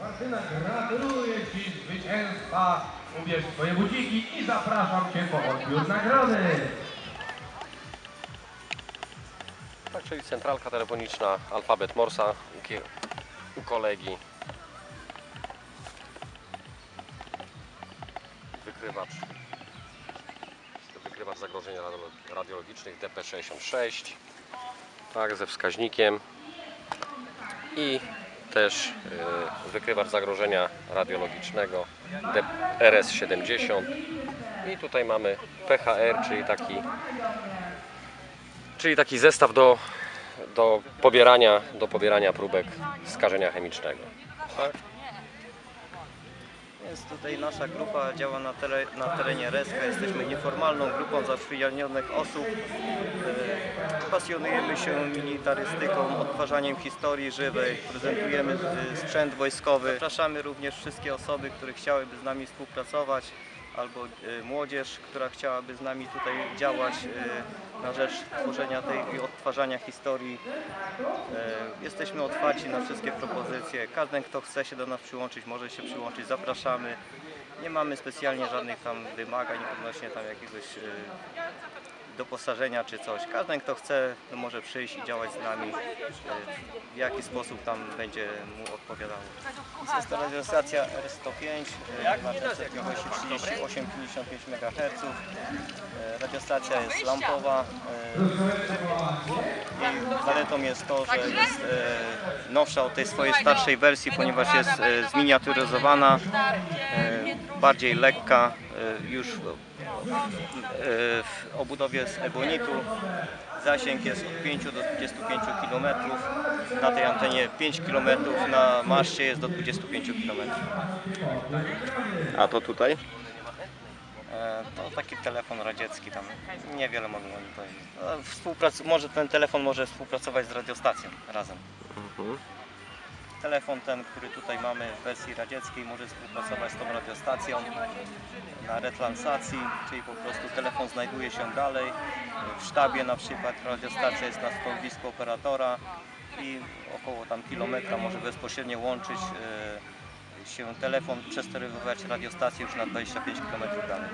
Martyna, gratuluję Ci zwycięstwa. Ubierz swoje buciki i zapraszam Cię po odbiór nagrody. Tak, czyli centralka telefoniczna, alfabet Morsa u kolegi. Wykrywacz. Wykrywacz zagrożeń radiologicznych DP66. Tak, ze wskaźnikiem. I też y, wykrywacz zagrożenia radiologicznego D- RS70. I tutaj mamy PHR, czyli taki Czyli taki zestaw do, do, pobierania, do pobierania próbek skażenia chemicznego. Tak? Więc tutaj nasza grupa działa na, na terenie Reska. Jesteśmy nieformalną grupą zaprzyjaźnionych osób. E, Pasjonujemy się militarystyką, odtwarzaniem historii żywej, prezentujemy e, sprzęt wojskowy. Zapraszamy również wszystkie osoby, które chciałyby z nami współpracować albo e, młodzież, która chciałaby z nami tutaj działać e, na rzecz tworzenia tej i odtwarzania historii. E, Jesteśmy otwarci na wszystkie propozycje. Każdy, kto chce się do nas przyłączyć, może się przyłączyć. Zapraszamy. Nie mamy specjalnie żadnych tam wymagań odnośnie tam jakiegoś e, doposażenia czy coś. Każdy, kto chce, no może przyjść i działać z nami. e, W jaki sposób tam będzie mu odpowiadało. Jest to radiostacja R105 e, na częstotliwości 38-55 MHz. Radiostacja jest lampowa. e, i zaletą jest to, że jest nowsza od tej swojej starszej wersji, ponieważ jest zminiaturyzowana, bardziej lekka, e, już w, e, w obudowie z ebonitu. Zasięg jest od 5 do 25 km, na tej antenie 5 km, na maszcie jest do 25 km. A to tutaj? E, To taki telefon radziecki, tam niewiele mogę o nim powiedzieć. Współprac- może ten telefon może współpracować z radiostacją razem. Telefon ten, który tutaj mamy w wersji radzieckiej może współpracować z tą radiostacją na retransacji, czyli po prostu telefon znajduje się dalej. W sztabie na przykład radiostacja jest na stanowisku operatora i około tam kilometra może bezpośrednio łączyć e, się telefon, przesterowywać radiostację już na 25 km dalej.